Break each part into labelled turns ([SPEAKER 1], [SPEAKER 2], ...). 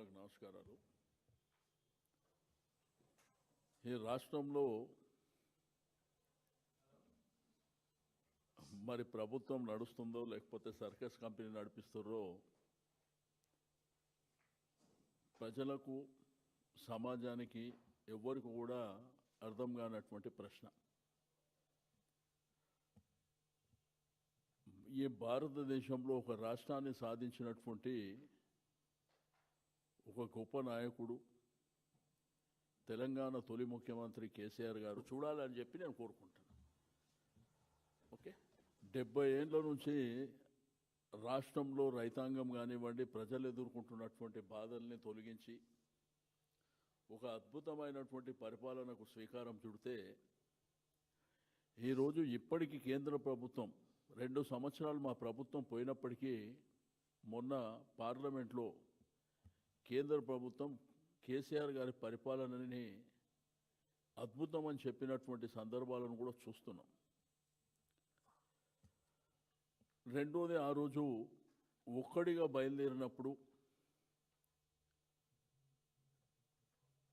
[SPEAKER 1] మిత్రులకు నమస్కారాలు. ఈ రాష్ట్రంలో మరి ప్రభుత్వం నడుస్తుందో లేకపోతే సర్కస్ కంపెనీ నడిపిస్తుందో ప్రజలకు సమాజానికి ఎవ్వరికి కూడా అర్థం కానటువంటి ప్రశ్న. ఈ భారతదేశంలో ఒక రాష్ట్రాన్ని సాధించినటువంటి ఒక గొప్ప నాయకుడు తెలంగాణ తొలి ముఖ్యమంత్రి కేసీఆర్ గారు చూడాలని చెప్పి నేను కోరుకుంటాను ఓకే? డెబ్బై ఏళ్ళ నుంచి రాష్ట్రంలో రైతాంగం కానివ్వండి ప్రజలు ఎదుర్కొంటున్నటువంటి బాధల్ని తొలగించి ఒక అద్భుతమైనటువంటి పరిపాలనకు శ్రీకారం చుడితే ఈరోజు ఇప్పటికీ కేంద్ర ప్రభుత్వం రెండు సంవత్సరాలు మా ప్రభుత్వం పోయినప్పటికీ మొన్న పార్లమెంట్లో కేంద్ర ప్రభుత్వం కేసీఆర్ గారి పరిపాలనని అద్భుతం అని చెప్పినటువంటి సందర్భాలను కూడా చూస్తున్నాం. రెండోది ఆ రోజు ఒక్కడిగా బయలుదేరినప్పుడు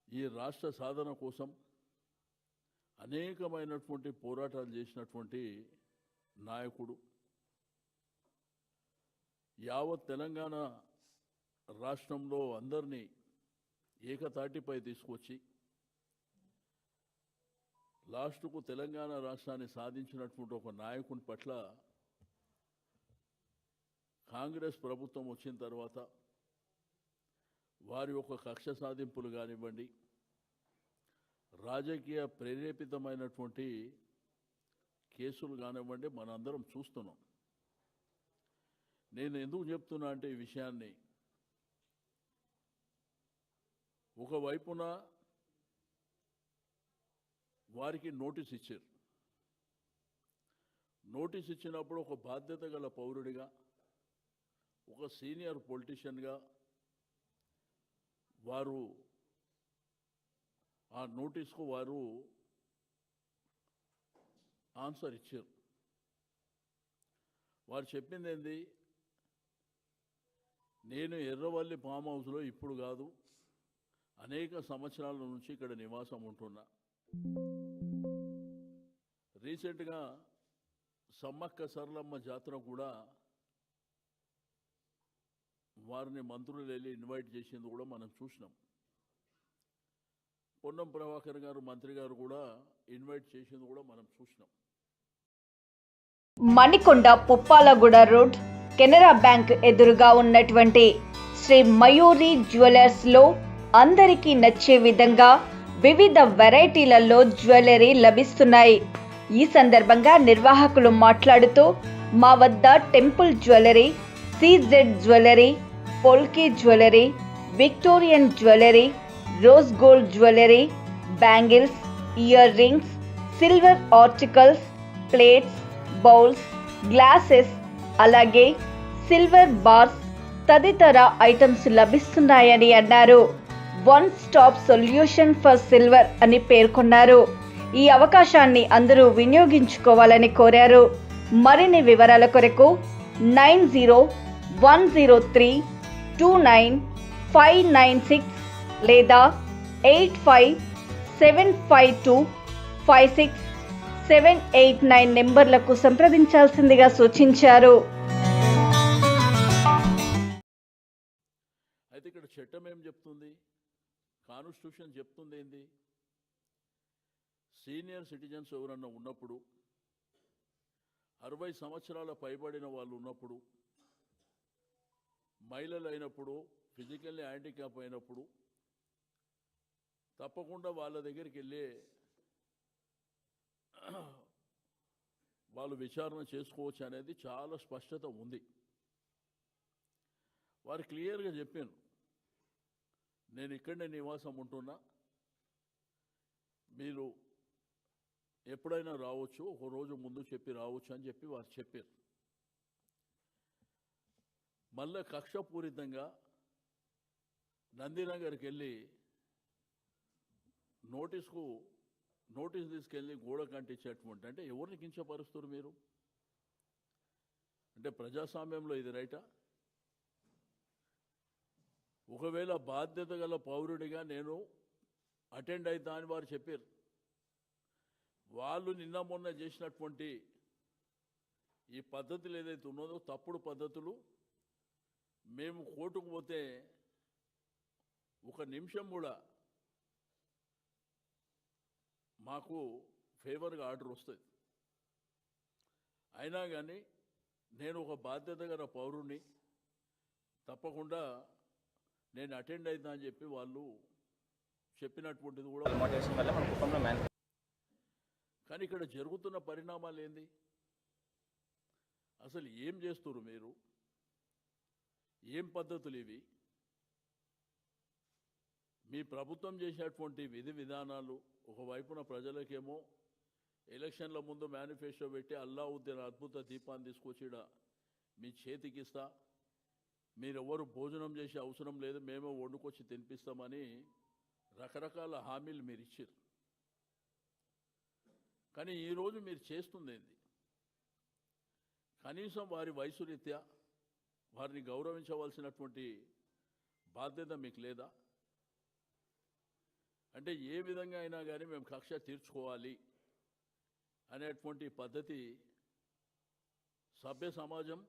[SPEAKER 1] ఈ రాష్ట్ర సాధన కోసం అనేకమైనటువంటి పోరాటాలు చేసినటువంటి నాయకుడు యావత్ తెలంగాణ రాష్ట్రంలో అందరినీ ఏకతాటిపై తీసుకొచ్చి లాస్ట్కు తెలంగాణ రాష్ట్రాన్ని సాధించినటువంటి ఒక నాయకుని పట్ల కాంగ్రెస్ ప్రభుత్వం వచ్చిన తర్వాత వారి యొక్క కక్ష సాధింపులు కానివ్వండి రాజకీయ ప్రేరేపితమైనటువంటి కేసులు కానివ్వండి మనందరం చూస్తున్నాం. నేను ఎందుకు చెప్తున్నా అంటే ఈ విషయాన్ని ఒకవైపున వారికి నోటీస్ ఇచ్చారు. నోటీస్ ఇచ్చినప్పుడు ఒక బాధ్యత గల పౌరుడిగా ఒక సీనియర్ పొలిటీషియన్గా వారు ఆ నోటీస్కు వారు ఆన్సర్ ఇచ్చారు. వారు చెప్పింది ఏంది నేను ఎర్రవల్లి ఫామ్ హౌస్లో ఇప్పుడు కాదు అనేక సంవత్సరాల నుంచి ఇక్కడ నివాసం ఉంటున్నా. రీసెంట్గా సమ్మక్క సరళమ్మ జాతర కూడా వారిని మంత్రులు వెళ్ళి ఇన్వైట్ చేసింది కూడా మనం చూసినాం. పొన్నం ప్రభాకర్ గారు మంత్రి గారు కూడా ఇన్వైట్ చేసింది కూడా మనం చూసినాం.
[SPEAKER 2] మణికొండ పుప్పాలగూడ రోడ్ కెనరా బ్యాంక్ ఎదురుగా ఉన్నటువంటి శ్రీ మయూరి జ్యువెలర్స్లో అందరికీ నచ్చే విధంగా వివిధ వెరైటీలలో జ్యువెలరీ లభిస్తున్నాయి. ఈ సందర్భంగా నిర్వాహకులు మాట్లాడుతూ మా వద్ద temple jewellery CZ jewellery polki jewellery Victorian jewellery rose gold jewellery bangles earrings silver articles plates bowls glasses అలాగే సిల్వర్ బార్స్ తదితర ఐటమ్స్ లభిస్తున్నాయని అన్నారు. One stop solution for silver అని పేర్కొన్నారు. ఈ అవకాశాన్ని అందరూ వినియోగించుకోవాలని కోరారు. మరిన్ని వివరాల కొరకు nine zero one zero three two nine five nine six లేదా eight five seven five two five six seven eight nine నెంబర్లకు సంప్రదించాల్సిందిగా సూచించారు.
[SPEAKER 1] అయితే ఇక్కడ చట్టం ఏం చెప్తుంది? కాన్స్టిట్యూషన్ చెప్తుంది ఏంది సీనియర్ సిటిజన్స్ ఎవరన్నా ఉన్నప్పుడు అరవై సంవత్సరాల పైబడిన వాళ్ళు ఉన్నప్పుడు మహిళలు అయినప్పుడు ఫిజికల్లీ హ్యాండిక్యాప్ అయినప్పుడు తప్పకుండా వాళ్ళ దగ్గరికి వెళ్ళి వాళ్ళు విచారణ చేసుకోవచ్చు అనేది చాలా స్పష్టత ఉంది. వారు క్లియర్గా చెప్పాను నేను ఇక్కడనే నివాసం ఉంటున్నా. మీరు ఎప్పుడైనా రావచ్చు ఒక రోజు ముందు చెప్పి రావచ్చు అని చెప్పి వారు చెప్పారు. మళ్ళా కక్షపూరితంగా నందినగర్కి వెళ్ళి నోటీస్కు నోటీస్ తీసుకెళ్ళి గోడ కంటించేటువంటి అంటే ఎవరిని కించపరుస్తారు మీరు? అంటే ప్రజాస్వామ్యంలో ఇది రైటా? ఒకవేళ బాధ్యత గల పౌరుడిగా నేను అటెండ్ అవుతా అని వారు చెప్పారు. వాళ్ళు నిన్న మొన్న చేసినటువంటి ఈ పద్ధతులు ఏదైతే ఉన్నదో తప్పుడు పద్ధతులు మేము కోర్టుకు పోతే ఒక నిమిషం కూడా మాకు ఫేవర్గా ఆర్డర్ వస్తుంది. అయినా కానీ నేను ఒక బాధ్యత గల పౌరుణ్ణి తప్పకుండా నేను అటెండ్ అవుతా అని చెప్పి వాళ్ళు చెప్పినటువంటిది కూడా కానీ ఇక్కడ జరుగుతున్న పరిణామాలు ఏంది? అసలు ఏం చేస్తున్నారు మీరు? ఏం పద్ధతులు ఇవి? మీ ప్రభుత్వం చేసేటువంటి విధి విధానాలు ఒకవైపున ప్రజలకేమో ఎలక్షన్ల ముందు మేనిఫెస్టో పెట్టి అల్లావుద్దీన్ అద్భుత దీపాన్ని తీసుకొచ్చిడ మీ చేతికిస్తా. మీరెవరు భోజనం చేసే అవసరం లేదు మేమే వండుకొచ్చి తినిపిస్తామని రకరకాల హామీలు మీరు ఇచ్చారు కానీ ఈరోజు మీరు చేస్తుంది ఏంది? కనీసం వారి వయసు రీత్యా వారిని గౌరవించవలసినటువంటి బాధ్యత మీకు లేదా? అంటే ఏ విధంగా అయినా కానీ మేము కక్ష తీర్చుకోవాలి అనేటువంటి పద్ధతి సభ్య సమాజం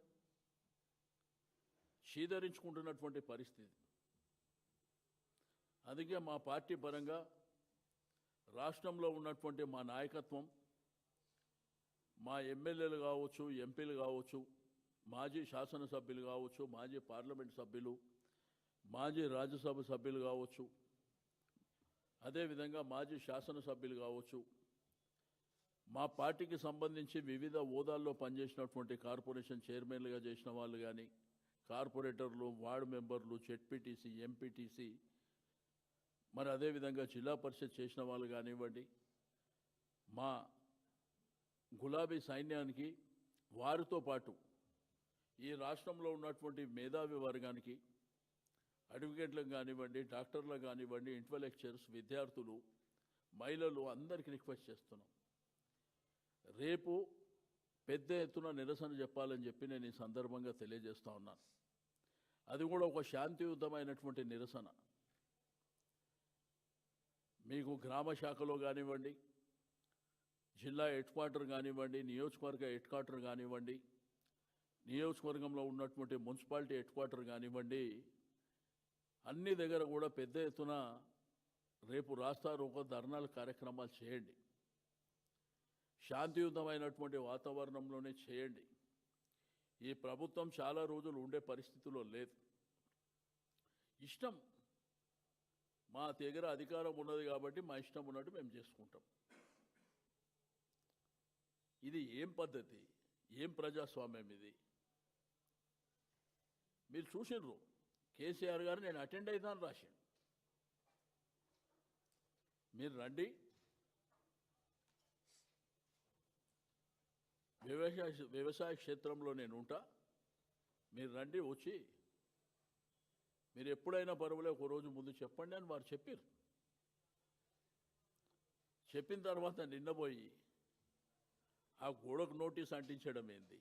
[SPEAKER 1] చీదరించుకుంటున్నటువంటి పరిస్థితి. అందుకే మా పార్టీ పరంగా రాష్ట్రంలో ఉన్నటువంటి మా నాయకత్వం మా ఎమ్మెల్యేలు కావచ్చు ఎంపీలు కావచ్చు మాజీ శాసనసభ్యులు కావచ్చు మాజీ పార్లమెంట్ సభ్యులు మాజీ రాజ్యసభ సభ్యులు కావచ్చు అదేవిధంగా మాజీ శాసనసభ్యులు కావచ్చు మా పార్టీకి సంబంధించి వివిధ హోదాల్లో పనిచేసినటువంటి కార్పొరేషన్ చైర్మన్లుగా చేసిన వాళ్ళు కానీ కార్పొరేటర్లు వార్డు మెంబర్లు జెడ్పీటీసీ ఎంపీటీసీ మరి అదేవిధంగా జిల్లా పరిషత్ చేసిన వాళ్ళు కానివ్వండి మా గులాబీ సైన్యానికి వారితో పాటు ఈ రాష్ట్రంలో ఉన్నటువంటి మేధావి వర్గానికి అడ్వకేట్లకు కానివ్వండి డాక్టర్లకు కానివ్వండి ఇంటలెక్చర్స్ విద్యార్థులు మహిళలు అందరికీ రిక్వెస్ట్ చేస్తున్నాం. రేపు పెద్ద ఎత్తున నిరసన చెప్పాలని చెప్పి నేను ఈ సందర్భంగా తెలియజేస్తా ఉన్నాను. అది కూడా ఒక శాంతియుతమైనటువంటి నిరసన. మీకు గ్రామ శాఖలో కానివ్వండి జిల్లా హెడ్ క్వార్టర్ కానివ్వండి నియోజకవర్గ హెడ్ క్వార్టర్ కానివ్వండి నియోజకవర్గంలో ఉన్నటువంటి మున్సిపాలిటీ హెడ్ క్వార్టర్ కానివ్వండి అన్ని దగ్గర కూడా పెద్ద ఎత్తున రేపు రాస్తారు ఒక ధర్నాల కార్యక్రమాలు చేయండి. శాంతియుతమైనటువంటి వాతావరణంలోనే చేయండి. ఈ ప్రభుత్వం చాలా రోజులు ఉండే పరిస్థితిలో లేదు. ఇష్టం మా దగ్గర అధికారం ఉన్నది కాబట్టి మా ఇష్టం ఉన్నట్టు మేము చేసుకుంటాం. ఇది ఏం పద్ధతి? ఏం ప్రజాస్వామ్యం ఇది? మీరు చూసినారు కేసీఆర్ గారు నేను అటెండ్ అవుతాను రాశాను మీరు రండి వ్యవసాయ వ్యవసాయ క్షేత్రంలో నేను ఉంటా. మీరు రండి వచ్చి. మీరు ఎప్పుడైనా పర్వాలే ఒక రోజు ముందు చెప్పండి అని వారు చెప్పారు చెప్పిన తర్వాత నిన్నపోయి ఆ గోడకు నోటీస్ అంటించడం ఏంది?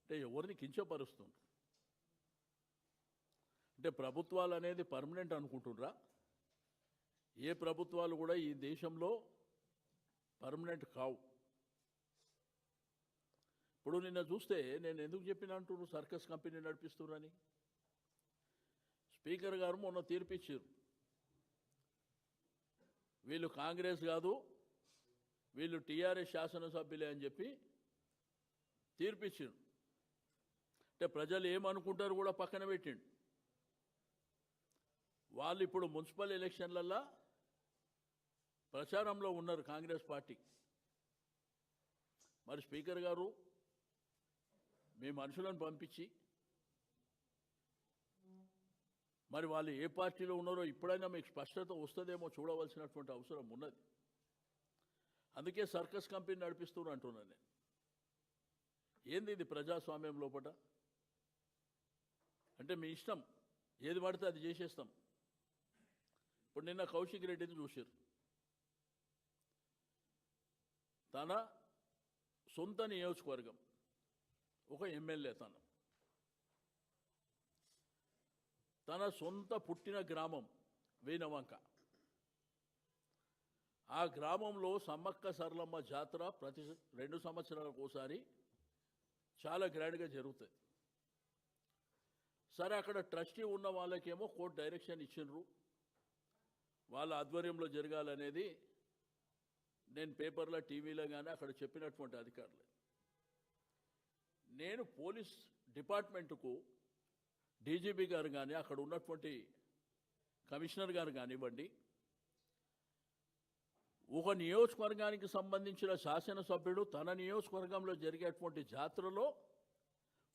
[SPEAKER 1] అంటే ఎవరిని కించపరుస్తుండ్రు? అంటే ప్రభుత్వాలు అనేది పర్మనెంట్ అనుకుంటుర్రా ఏ ప్రభుత్వాలు కూడా ఈ దేశంలో పర్మనెంట్ కావు. ఇప్పుడు నిన్న చూస్తే నేను ఎందుకు చెప్పిన అంటున్నారు సర్కస్ కంపెనీ నడిపిస్తున్నారని స్పీకర్ గారు మొన్న తీర్పిచ్చారు. వీళ్ళు కాంగ్రెస్ కాదు వీళ్ళు టీఆర్ఎస్ శాసనసభ్యులే అని చెప్పి తీర్పిచ్చారు. అంటే ప్రజలు ఏమనుకుంటారు కూడా పక్కన పెట్టిండు. వాళ్ళు ఇప్పుడు మున్సిపల్ ఎలక్షన్లల్లో ప్రచారంలో ఉన్నారు కాంగ్రెస్ పార్టీ. మరి స్పీకర్ గారు మీ మనుషులను పంపించి. మరి వాళ్ళు ఏ పార్టీలో ఉన్నారో ఇప్పుడైనా మీకు స్పష్టత వస్తుందేమో చూడవలసినటువంటి అవసరం ఉన్నది. అందుకే సర్కస్ కంపెనీ నడిపిస్తున్నారు అంటున్నాను నేను. ఏంది ఇది ప్రజాస్వామ్యం లోపట? అంటే మీ ఇష్టం. ఏది పడితే అది చేసేస్తాం. ఇప్పుడు నిన్న కౌశిక్ రెడ్డిని చూసారు తన సొంత నియోజకవర్గం. ఒక ఎమ్మెల్యే తను. తన సొంత పుట్టిన గ్రామం వేనవంక ఆ గ్రామంలో సమ్మక్క సరళమ్మ జాతర ప్రతి రెండు సంవత్సరాలకు ఒకసారి చాలా గ్రాండ్గా జరుగుతుంది సరే అక్కడ ట్రస్టీ ఉన్న వాళ్ళకేమో కోర్టు డైరెక్షన్ ఇచ్చిండ్రు. వాళ్ళ ఆధ్వర్యంలో జరగాలనేది నేను పేపర్లో టీవీలో కానీ అక్కడ చెప్పినటువంటి అధికారులు. నేను పోలీస్ డిపార్ట్మెంట్కు డీజీపీ గారు కానీ అక్కడ ఉన్నటువంటి కమిషనర్ గారు కానివ్వండి ఒక నియోజకవర్గానికి సంబంధించిన శాసనసభ్యుడు తన నియోజకవర్గంలో జరిగేటువంటి జాతరలో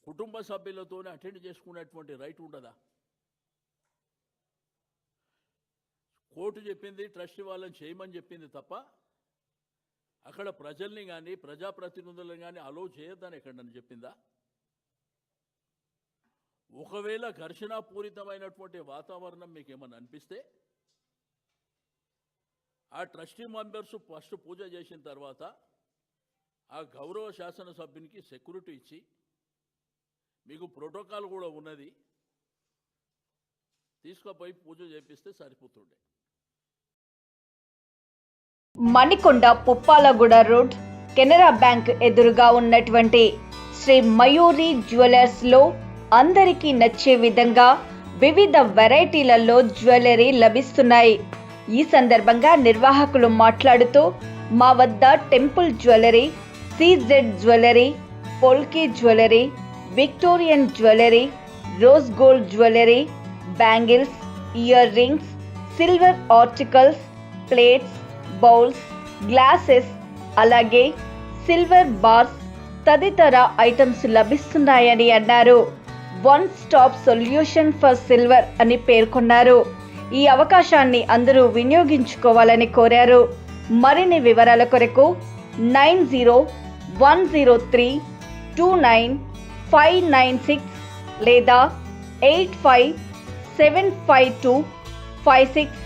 [SPEAKER 1] కుటుంబ సభ్యులతోనే అటెండ్ చేసుకునేటువంటి రైట్ ఉండదా? కోర్టు చెప్పింది ట్రస్ట్ వాళ్ళని చేయమని చెప్పింది తప్ప అక్కడ ప్రజల్ని కానీ ప్రజాప్రతినిధులను కానీ అలో చేయొద్దని ఎక్కడ నన్ను చెప్పిందా? ఒకవేళ ఘర్షణాపూరితమైనటువంటి వాతావరణం మీకు ఏమన్నా అనిపిస్తే? ఆ ట్రస్టీ మెంబర్స్ ఫస్ట్ పూజ చేసిన తర్వాత ఆ గౌరవ శాసనసభ్యునికి సెక్యూరిటీ ఇచ్చి మీకు ప్రోటోకాల్ కూడా ఉన్నది తీసుకుపోయి పూజ చేపిస్తే సరిపోతుండే.
[SPEAKER 2] మణికొండ పుప్పాలగూడ రోడ్ కెనరా బ్యాంక్ ఎదురుగా ఉన్నటువంటి శ్రీ మయూరి జ్యువెలర్స్లో అందరికీ నచ్చే విధంగా వివిధ వెరైటీలలో జ్యువెలరీ లభిస్తున్నాయి. ఈ సందర్భంగా నిర్వాహకులు మాట్లాడుతూ మా వద్ద temple jewellery CZ jewellery polki jewellery Victorian jewellery rose gold jewellery bangles earrings silver articles plates bowls glasses అలాగే సిల్వర్ బార్స్ తదితర ఐటమ్స్ లభిస్తున్నాయని అన్నారు. One stop solution for silver అని పేర్కొన్నారు. ఈ అవకాశాన్ని అందరూ వినియోగించుకోవాలని కోరారు. మరిన్ని వివరాల కొరకు nine zero one zero three two nine five nine six లేదా eight five seven five two five six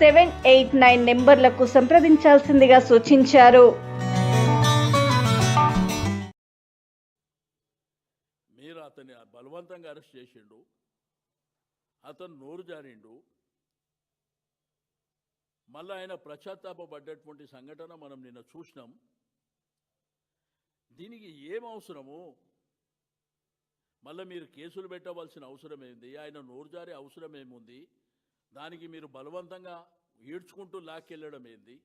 [SPEAKER 2] seven eight nine నెంబర్లకు సంప్రదించాల్సిందిగా సూచించారు.
[SPEAKER 1] మీరు అతన్ని బలవంతంగా అరెస్ట్ చేసిండు అతను నోరు జారిండు. మళ్ళీ ఆయన పశ్చాత్తాపడ్డటువంటి సంఘటన మనం నిన్న చూసినాం. దీనికి ఏం అవసరము? మళ్ళీ మీరు కేసులు పెట్టవలసిన అవసరం ఏంది? ఆయన నోరు జారే అవసరం ఏముంది? దానికి మీరు బలవంతంగా ఈడ్చుకుంటూ లాక్కెళ్ళడం ఏంది?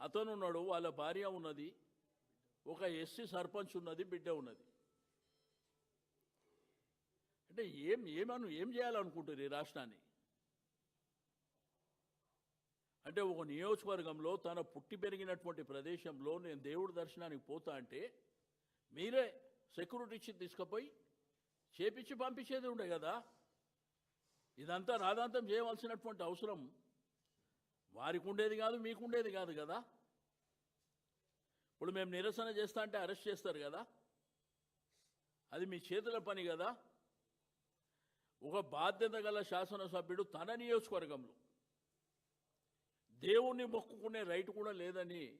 [SPEAKER 1] అతను ఉన్నాడు వాళ్ళ భార్య ఉన్నది ఒక ఎస్సీ సర్పంచ్ ఉన్నది బిడ్డ ఉన్నది. అంటే ఏం ఏమను ఏం చేయాలనుకుంటారు ఈ రాష్ట్రాన్ని? అంటే ఒక నియోజకవర్గంలో తన పుట్టి పెరిగినటువంటి ప్రదేశంలో నేను దేవుడి దర్శనానికి పోతా అంటే మీరే సెక్యూరిటీ ఇచ్చి తీసుకుపోయి చేపించి పంపించేది ఉండే కదా? ఇదంతా రాదాంతం చేయవలసినటువంటి అవసరం. వారికి ఉండేది కాదు మీకు ఉండేది కాదు కదా. ఇప్పుడు మేము నిరసన చేస్తా అంటే అరెస్ట్ చేస్తారు కదా. అది మీ చేతుల పని కదా. ఒక బాధ్యత గల శాసనసభ్యుడు తన నియోజకవర్గంలో దేవుణ్ణి మొక్కుకునే రైట్ కూడా లేదని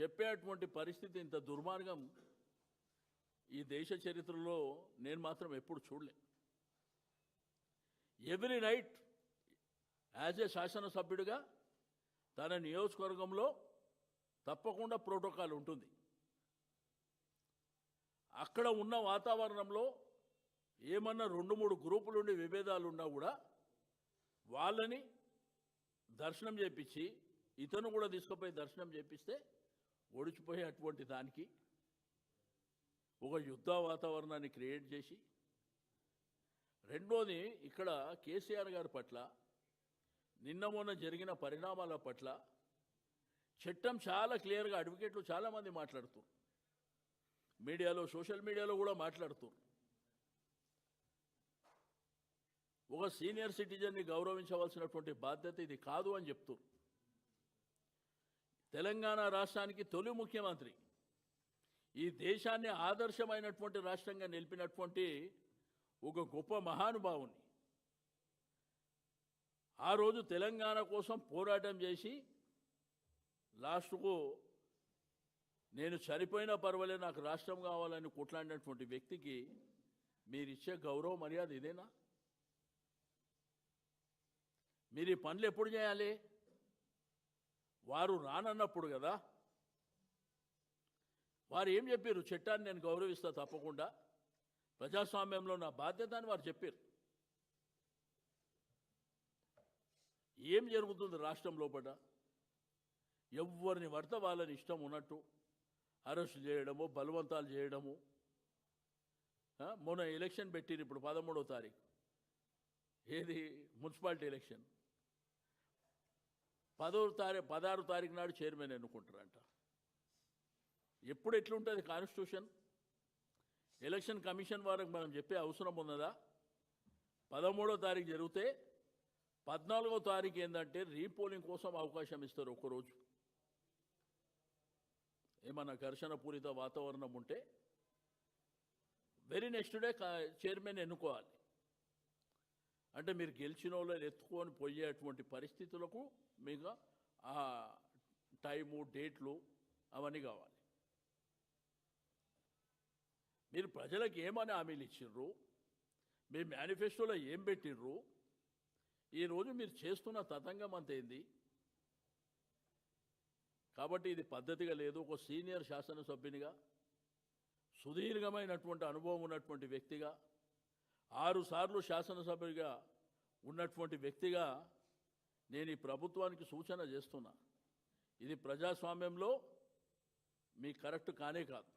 [SPEAKER 1] చెప్పేటువంటి పరిస్థితి ఇంత దుర్మార్గం. ఈ దేశ చరిత్రలో నేను మాత్రం ఎప్పుడు చూడలేదు ఎవ్రీ నైట్ యాజ్ ఏ శాసనసభ్యుడిగా తన నియోజకవర్గంలో తప్పకుండా ప్రోటోకాల్ ఉంటుంది. అక్కడ ఉన్న వాతావరణంలో ఏమన్నా రెండు మూడు గ్రూపులుండి విభేదాలు ఉన్నా కూడా వాళ్ళని దర్శనం చేపించి ఇతను కూడా తీసుకుపోయి దర్శనం చేపిస్తే ఒడిచిపోయే అటువంటి దానికి ఒక యుద్ధ వాతావరణాన్ని క్రియేట్ చేసి రెండోది ఇక్కడ కేసీఆర్ గారి పట్ల నిన్న మొన్న జరిగిన పరిణామాల పట్ల చట్టం చాలా క్లియర్గా అడ్వకేట్లు చాలామంది మాట్లాడుతున్నారు మీడియాలో సోషల్ మీడియాలో కూడా మాట్లాడుతున్నారు ఒక సీనియర్ సిటిజన్ని గౌరవించవలసినటువంటి బాధ్యత ఇది కాదు అని చెప్తున్నారు తెలంగాణ రాష్ట్రానికి తొలి ముఖ్యమంత్రి ఈ దేశాన్ని ఆదర్శమైనటువంటి రాష్ట్రంగా నిలిపినటువంటి ఒక గొప్ప మహానుభావుని ఆ రోజు తెలంగాణ కోసం పోరాటం చేసి లాస్ట్కు నేను చనిపోయినా పర్వాలేదు నాకు రాష్ట్రం కావాలని కొట్లాడినటువంటి వ్యక్తికి మీరిచ్చే గౌరవ మర్యాద ఇదేనా? మీరు ఈ పనులు ఎప్పుడు చేయాలి? వారు రానన్నప్పుడు కదా? వారు ఏం చెప్పారు చట్టాన్ని నేను గౌరవిస్తా తప్పకుండా. ప్రజాస్వామ్యంలో నా బాధ్యత అని వారు చెప్పారు. ఏం జరుగుతుంది రాష్ట్రం లోపల? ఎవరిని పడితే వాళ్ళని ఇష్టం ఉన్నట్టు అరెస్ట్ చేయడము బలవంతాలు చేయడము. మొన్న ఎలక్షన్ పెట్టిరు ఇప్పుడు పదమూడవ తారీఖు. ఏది? Municipality election. పదో తారీఖు పదహారు తారీఖు నాడు చైర్మన్ ఎన్నుకుంటారంట. ఎప్పుడు ఎట్లుంటుంది కాన్స్టిట్యూషన్? ఎలక్షన్ కమిషన్ వారికి మనం చెప్పే అవసరం ఉన్నదా? పదమూడో తారీఖు జరిగితే పద్నాలుగో తారీఖు ఏంటంటే రీపోలింగ్ కోసం అవకాశం ఇస్తారు ఒక్కరోజు ఏమన్నా ఘర్షణ పూరిత వాతావరణం ఉంటే వెరీ నెక్స్ట్ డే చైర్మన్ ఎన్నుకోవాలి. అంటే మీరు గెలిచిన వాళ్ళని ఎత్తుకొని పోయేటువంటి పరిస్థితులకు మీకు ఆ టైము డేట్లు అవన్నీ కావాలి. మీరు ప్రజలకు ఏమని హామీలు ఇచ్చిర్రు మీ మేనిఫెస్టోలో ఏం పెట్టిండ్రు? ఈరోజు మీరు చేస్తున్న తతంగం అంతేంది కాబట్టి ఇది పద్ధతిగా లేదు. ఒక సీనియర్ శాసనసభ్యునిగా సుదీర్ఘమైనటువంటి అనుభవం ఉన్నటువంటి వ్యక్తిగా ఆరుసార్లు శాసనసభ్యుడిగా ఉన్నటువంటి వ్యక్తిగా నేను ఈ ప్రభుత్వానికి సూచన చేస్తున్నా. ఇది ప్రజాస్వామ్యంలో మీ కరెక్ట్ కానే కాదు.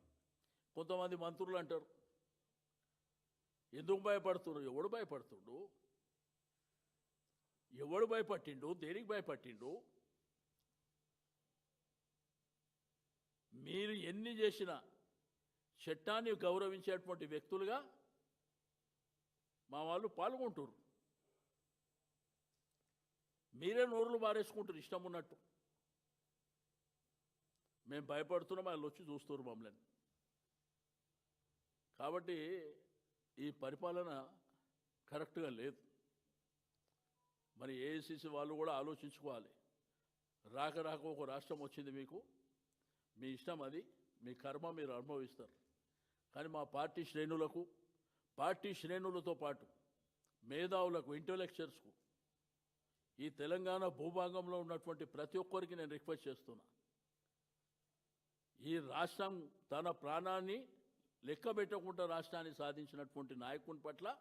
[SPEAKER 1] కొంతమంది మంత్రులు అంటారు. ఎందుకు భయపడుతున్నారు? ఎవడు భయపడుతుండు? ఎవడు భయపట్టిండు? దేనికి భయపట్టిండు? మీరు ఎన్ని చేసినా చట్టాన్ని గౌరవించేటువంటి వ్యక్తులుగా మా వాళ్ళు పాల్గొంటారు మీరే నోరులు బారేసుకుంటారు ఇష్టం ఉన్నట్టు మేము భయపడుతున్నాం వాళ్ళు వచ్చి చూస్తారు మమ్మల్ని. కాబట్టి ఈ పరిపాలన కరెక్ట్గా లేదు. మరి ఏఐసిసి వాళ్ళు కూడా ఆలోచించుకోవాలి. రాక రాక ఒక రాష్ట్రం వచ్చింది మీకు. మీ ఇష్టం అది మీ కర్మ మీరు అనుభవిస్తారు. కానీ మా పార్టీ శ్రేణులకు పార్టీ శ్రేణులతో పాటు మేధావులకు ఇంటలెక్చర్స్కు ఈ తెలంగాణ భూభాగంలో ఉన్నటువంటి ప్రతి ఒక్కరికి నేను రిక్వెస్ట్ చేస్తున్నా. ఈ రాష్ట్రం తన ప్రాణాన్ని లెక్క పెట్టకుండా రాష్ట్రాన్ని సాధించినటువంటి నాయకుని పట్ల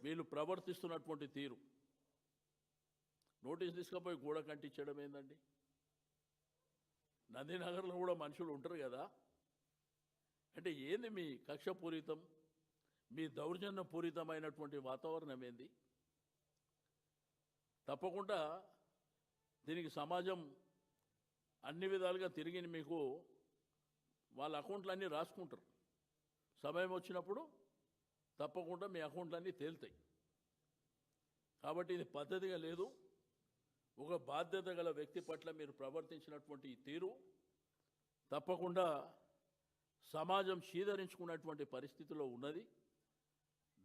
[SPEAKER 1] వీళ్ళు ప్రవర్తిస్తున్నటువంటి తీరు. నోటీస్ తీసుకపోయి గూడ కంటించడం ఏందండి? నందినగర్లో కూడా మనుషులు ఉంటారు కదా. అంటే ఏంది మీ కక్షపూరితం? మీ దౌర్జన్యపూరితమైనటువంటి వాతావరణం ఏంది? తప్పకుండా దీనికి సమాజం అన్ని విధాలుగా తిరిగి మీకు వాళ్ళ అకౌంట్లన్నీ రాసుకుంటారు. సమయం వచ్చినప్పుడు తప్పకుండా మీ అకౌంట్లన్నీ తేలుతాయి. కాబట్టి ఇది పద్ధతిగా లేదు. ఒక బాధ్యత గల వ్యక్తి పట్ల మీరు ప్రవర్తించినటువంటి ఈ తీరు తప్పకుండా సమాజం శీధరించుకున్నటువంటి పరిస్థితిలో ఉన్నది.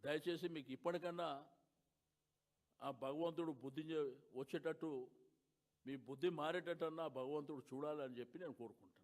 [SPEAKER 1] దయచేసి మీకు ఇప్పటికన్నా ఆ భగవంతుడు బుద్ధి వచ్చేటట్టు మీ బుద్ధి మారేటట్టన్నా భగవంతుడు చూడాలని చెప్పి నేను కోరుకుంటాను